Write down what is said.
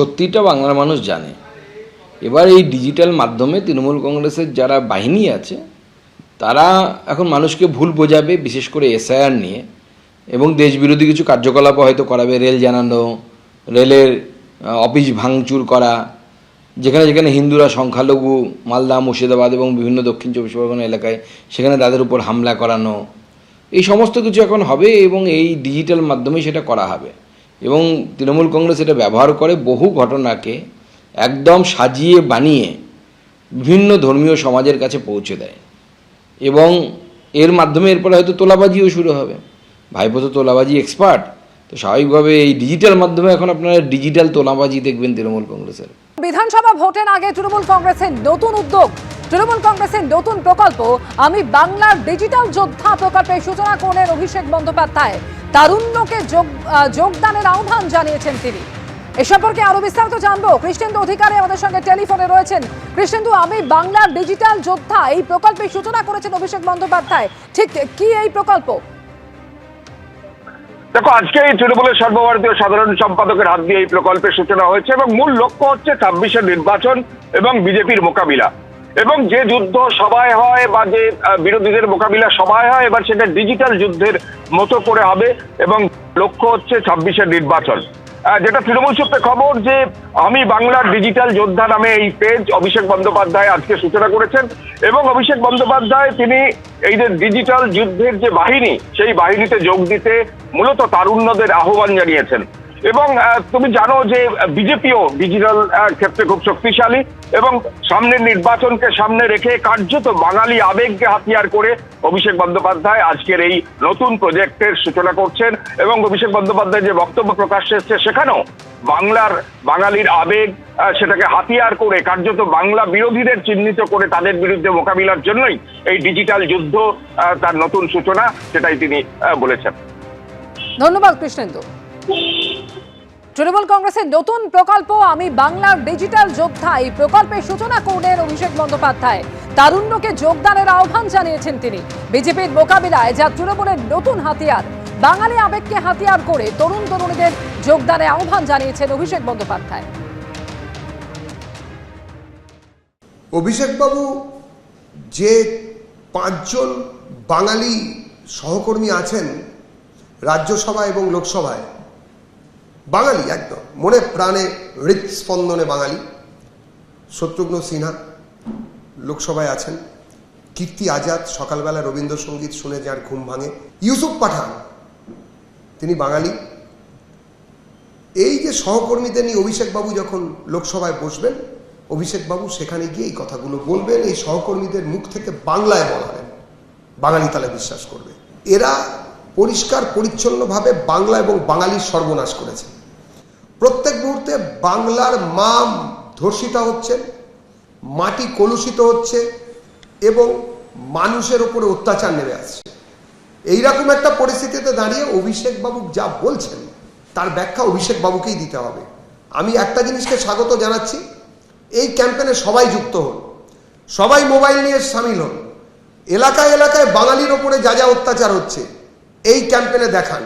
সত্যিটা বাংলার মানুষ জানে। এবার এই ডিজিটাল মাধ্যমে তৃণমূল কংগ্রেসের যারা বাহিনী আছে, তারা এখন মানুষকে ভুল বোঝাবে, বিশেষ করে এসআইআর নিয়ে। এবং দেশবিরোধী কিছু কার্যকলাপ হয়তো করাবে, রেল জানানো, রেলের অফিস ভাঙচুর করা, যেখানে যেখানে হিন্দুরা সংখ্যালঘু, মালদা, মুর্শিদাবাদ এবং বিভিন্ন দক্ষিণ চব্বিশ পরগনা এলাকায় সেখানে তাদের উপর হামলা করানো, এই সমস্ত কিছু এখন হবে এবং এই ডিজিটাল মাধ্যমে সেটা করা হবে। এবং তৃণমূল কংগ্রেস এটা ব্যবহার করে বহু ঘটনাকে একদম সাজিয়ে বানিয়ে বিভিন্ন ধর্মীয় সমাজের কাছে পৌঁছে দেয়। এবং এর মাধ্যমে এরপরে হয়তো তোলাবাজিও শুরু হবে। ভাইপো তো তোলাবাজি এক্সপার্ট তো স্বাভাবিকভাবে এই ডিজিটাল মাধ্যমে এখন আপনারা ডিজিটাল তোলাবাজি দেখবেন তৃণমূল কংগ্রেসের। বিধানসভা ভোটের আগে তৃণমূল কংগ্রেসের নতুন উদ্যোগ তৃণমূল কংগ্রেসের নতুন প্রকল্প, আমি বাংলার ডিজিটাল যোদ্ধা প্রকল্পের সূচনা করলেন অভিষেক বন্দ্যোপাধ্যায়। তারুণ্যকে যোগ যোগদানের আহ্বান জানিয়েছেন তিনি। এ সম্পর্কে আরও বিস্তারিত জানব। কৃষ্ণেন্দু অধিকারী আমাদের সঙ্গে টেলিফোনে রয়েছেন। কৃষ্ণেন্দু, আমি বাংলার ডিজিটাল যোদ্ধা, এই প্রকল্পের সূচনা করেছেন অভিষেক বন্দ্যোপাধ্যায়। ঠিক কি এই প্রকল্প? দেখো আজকে এই তৃণমূলের সর্বভারতীয় সাধারণ সম্পাদকের হাত দিয়ে এই প্রকল্পের সূচনা হয়েছে এবং মূল লক্ষ্য হচ্ছে ছাব্বিশের নির্বাচন এবং বিজেপির মোকাবিলা। এবং যে যুদ্ধ সবাই হয় বা যে বিরোধীদের মোকাবিলা সবাই হয়, এবার সেটা ডিজিটাল যুদ্ধের মতো করে হবে এবং লক্ষ্য হচ্ছে ছাব্বিশের নির্বাচন। যেটা তৃণমূল সূত্রে খবর যে, আমি বাংলার ডিজিটাল যোদ্ধা নামে এই পেজ অভিষেক বন্দ্যোপাধ্যায় আজকে সূচনা করেছেন এবং অভিষেক বন্দ্যোপাধ্যায় তিনি এই যে ডিজিটাল যুদ্ধের যে বাহিনী, সেই বাহিনীতে যোগ দিতে মূলত তারুণ্যদের আহ্বান জানিয়েছেন। এবং তুমি জানো যে বিজেপিও ডিজিটাল ক্ষেত্রে খুব শক্তিশালী এবং সামনের নির্বাচনকে সামনে রেখে কার্যত বাঙালি আবেগকে হাতিয়ার করে অভিষেক বন্দ্যোপাধ্যায় আজকের এই নতুন প্রজেক্টের সূচনা করছেন এবং অভিষেক বন্দ্যোপাধ্যায় যে বক্তব্য প্রকাশ এসছে সেখানেও বাংলার বাঙালির আবেগ সেটাকে হাতিয়ার করে কার্যত বাংলা বিরোধীদের চিহ্নিত করে তাদের বিরুদ্ধে মোকাবিলার জন্যই এই ডিজিটাল যুদ্ধ তার নতুন সূচনা, সেটাই তিনি বলেছেন। ধন্যবাদ কৃষ্ণেন্দু। তৃণমূল কংগ্রেসের নতুন প্রকল্প, আমি বাংলার ডিজিটাল যোদ্ধা। এই প্রকল্পের সূচনা করলেন অভিষেক বন্দ্যোপাধ্যায়। তারুণ্যকে যোগদানের আহ্বান জানিয়েছেন তিনি। বিজেপির মোকাবিলায় যা তৃণমূলের নতুন হাতিয়ার। বাঙালি আবেগকে হাতিয়ার করে তরুণ তরুণীদের যোগদানে আহ্বান জানিয়েছেন অভিষেক বন্দ্যোপাধ্যায়। অভিষেক অভিষেকবাবু, যে পাঁচজন বাঙালি সহকর্মী আছেন রাজ্যসভা এবং লোকসভায় বাঙালি, একদম। মনে প্রাণে হৃদস্পন্দনে বাঙালি। শত্রুঘ্ন সিনহা লোকসভায় আছেন। কীর্তি আজাদ, সকালবেলা রবীন্দ্রসঙ্গীত শুনে যার ঘুম ভাঙে। ইউসুফ পাঠান, তিনি বাঙালি। এই যে সহকর্মীদের নিয়ে অভিষেকবাবু যখন লোকসভায় বসবেন, অভিষেকবাবু সেখানে গিয়ে এই কথাগুলো বলবেন, এই সহকর্মীদের মুখ থেকে বাংলায় বলাবেন। বাঙালি তাহলে বিশ্বাস করবে। এরা পরিষ্কার পরিচ্ছন্নভাবে বাংলা এবং বাঙালির সর্বনাশ করেছে। প্রত্যেক মুহূর্তে বাংলার মা ধর্ষিতা হচ্ছেন, মাটি কলুষিত হচ্ছে এবং মানুষের ওপরে অত্যাচার নেমে আসছে। এইরকম একটা পরিস্থিতিতে দাঁড়িয়ে অভিষেক বাবু যা বলছেন, তার ব্যাখ্যা অভিষেক বাবুকেই দিতে হবে। আমি একটা জিনিসকে স্বাগত জানাচ্ছি, এই ক্যাম্পেনে সবাই যুক্ত হন, সবাই মোবাইল নিয়ে সামিল হন। এলাকায় এলাকায় বাঙালির ওপরে যা যা অত্যাচার হচ্ছে এই ক্যাম্পেনে দেখান।